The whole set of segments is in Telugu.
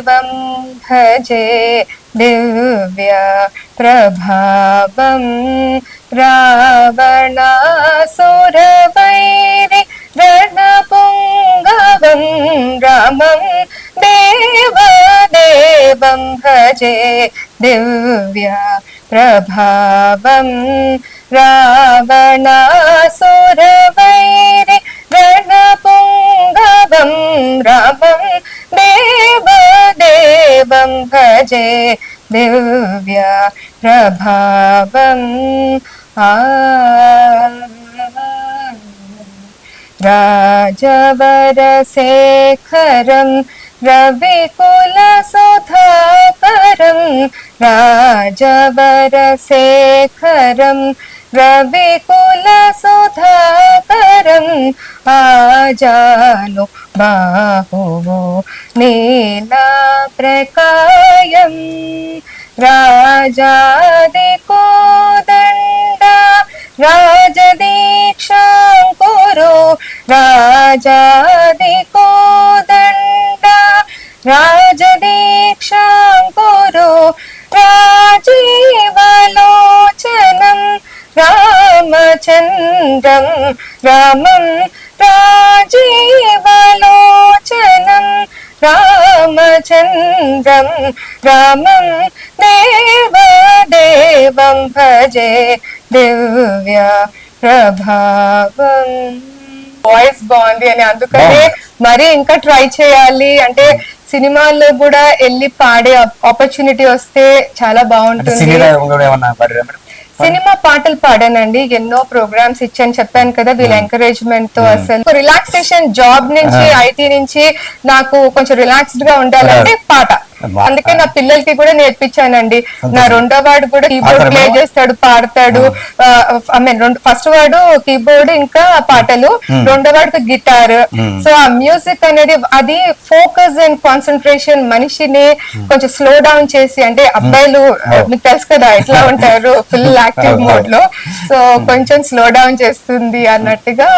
देवं भजे दिव्या प्रभावम् रावणासुरभैरि राणपुङ्गवं रामं देवदेवं भजे दिव्या प्रभावं। रावणासुर दिव्यप्रभं भजे दिव्यप्रभावम् राजवरशेखरं रविकुलसुधाकरं राजवरशेखरं रविकुलसुधाकरम् आजानु बाहुवो नीला यं राजादिकोदण्ड राजदीक्षां कुरु। राजादिकोदण्ड राजदीक्षां कुरु। राजीवलोचनं रामचन्द्रं रामं राजी రామచంద్రం రామం దేవదేవం భజే దివ్య ప్రభావం వాయిస్ బాగుంది అని అందుకనే మరి ఇంకా ట్రై చేయాలి. అంటే సినిమాల్లో కూడా వెళ్ళి పాడే ఆపర్చునిటీ వస్తే చాలా బాగుంటుంది. సినిమా పాటలు పాడానండి. ఎన్నో ప్రోగ్రామ్స్ ఇచ్చాను. చెప్పాను కదా వీళ్ళ ఎంకరేజ్మెంట్తో అసలు. రిలాక్సేషన్ జాబ్ నుంచి ఐటీ నుంచి నాకు కొంచెం రిలాక్స్డ్గా ఉండాలంటే పాట. అందుకే నా పిల్లలకి కూడా నేర్పించానండి. నా రెండో వాడు కూడా కీబోర్డ్ ప్లే? చేస్తాడు పాడతాడు. ఐ మీన్ రెండు ఫస్ట్ వాడు కీబోర్డ్ ఇంకా పాటలు. రెండో వాడికి గిటార్. సో ఆ మ్యూజిక్ అనేది అది ఫోకస్ అండ్ కాన్సన్ట్రేషన్ మనిషిని కొంచెం స్లో డౌన్ చేసి అంటే అబ్బాయిలు మీకు తెలుసు కదా ఎట్లా ఉంటారు ఫుల్ యాక్టివ్. మోడ్లో సో కొంచెం స్లో డౌన్ చేస్తుంది అన్నట్టుగా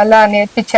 అలా నేర్పించారు.